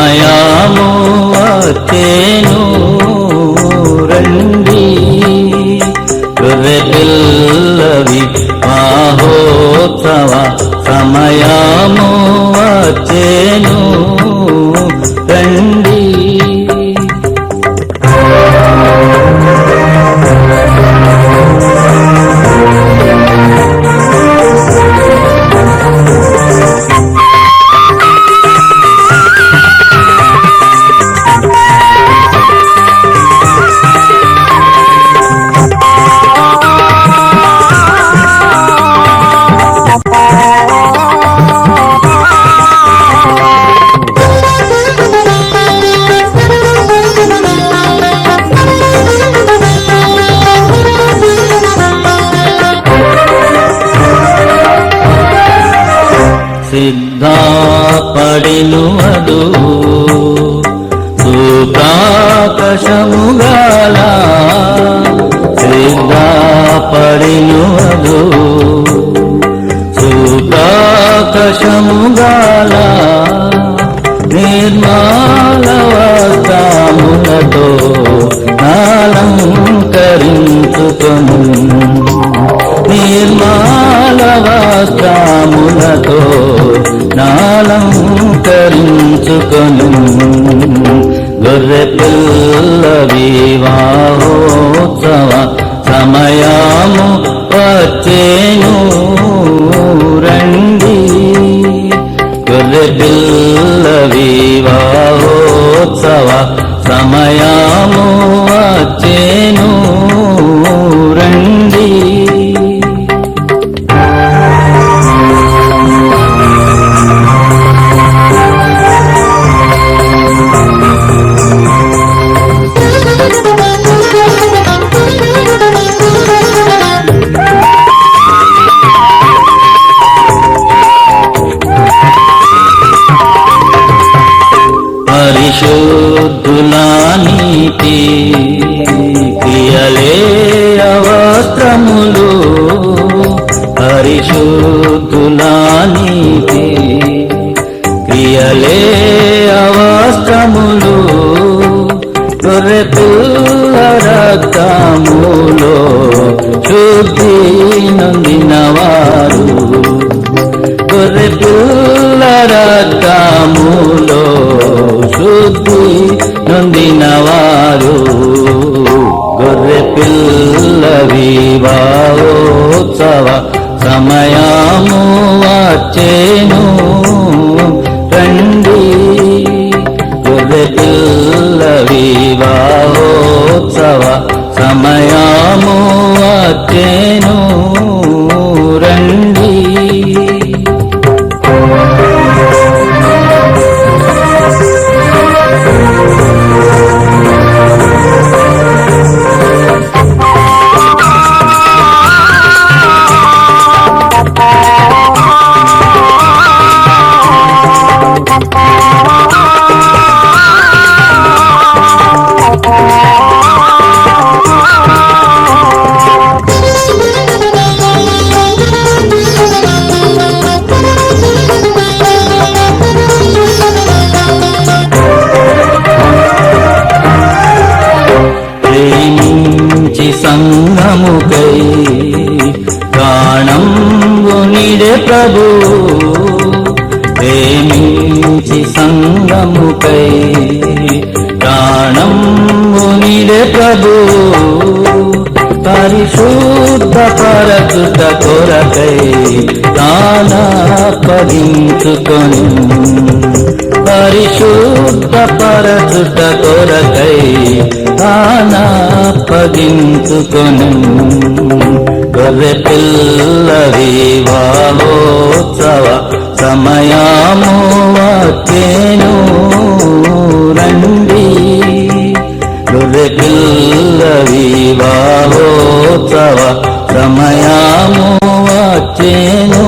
సమయము వచ్చేను రండి. గొర్రె పిల్ల సమయాము వచ్చే సిద్ధాపడిను అదు. సుప్రాకశముగాల సిద్ధాపడిను నాలంకరించుకొను గొర్రె పిల్ల వివాహోత్సవ సమయాము వచ్చేను. రండి. గొర్రె పిల్ల వివాహోత్సవ సమయాము నీతి క్రియలే అవస్త్రములు పరిశుద్ధుల వచ్చేను రండి సంగముకై ప్రాణంగుడే ప్రభు ప్రేమించి సంగముకై ప్రాణంగుడే ప్రభు పరిశుద్ధ పరచుట కొరకై దానాపదించుకొని పరిశుద్ధ పరచుట కొరకై దానాపదించుకొని గొర్రె పిల్ల వివాహోత్సవ సమయాము వచ్చేను. రండి. గొర్రె పిల్ల వివాహోత్సవ సమయాము వచ్చేను.